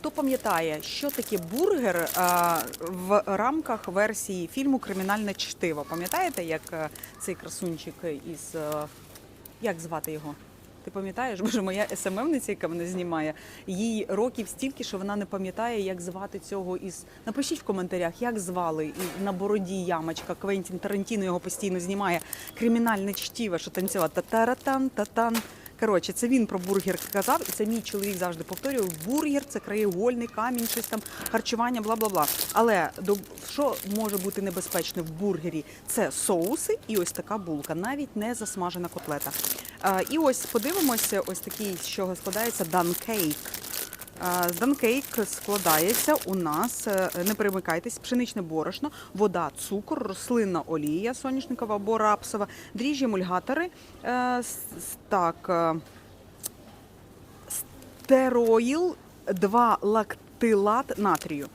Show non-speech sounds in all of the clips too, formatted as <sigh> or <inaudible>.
хто пам'ятає, що таке бургер а, в рамках версії фільму Кримінальне чтиво? Пам'ятаєте, як е, цей красунчик із е, як звати його? Ти пам'ятаєш? <laughs> Боже, моя СММниця, яка мене знімає, їй років стільки, що вона не пам'ятає, як звати цього із. Напишіть в коментарях, як звали і на бороді ямочка. Квентін Тарантіно його постійно знімає. Кримінальне чтіве, що танцювала та-таратан, та-тан. Коротше, це він про бургер казав, і це мій чоловік завжди повторював. Бургер це краєгольний камінь, щось там харчування, бла бла бла. Але до що може бути небезпечне в бургері? Це соуси і ось така булка, навіть не засмажена котлета. І ось подивимося, ось такий, з чого складається данкейк. Данкейк складається у нас, е, не перемикайтесь, пшеничне борошно, вода, цукор, рослинна олія соняшникова або рапсова, дріжджі, мульгатори. е, так, е, стероїл, 2 лактилат натрію.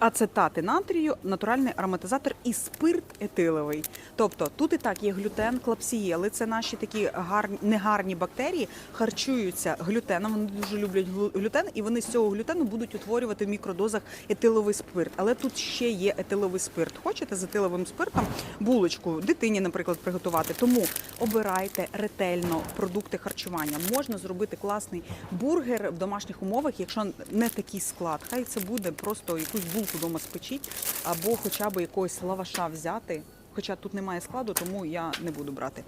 Ацетати натрію, натуральний ароматизатор і спирт етиловий. Тобто тут і так є глютен, клапсієли. Це наші такі гарні негарні бактерії, харчуються глютеном. Вони дуже люблять глю- глютен, і вони з цього глютену будуть утворювати в мікродозах етиловий спирт. Але тут ще є етиловий спирт. Хочете з етиловим спиртом булочку дитині, наприклад, приготувати. Тому обирайте ретельно продукти харчування. Можна зробити класний бургер в домашніх умовах, якщо не такий склад. Хай це буде просто якусь булку вдома спечіть, або хоча б якогось лаваша взяти. Хоча тут немає складу, тому я не буду брати.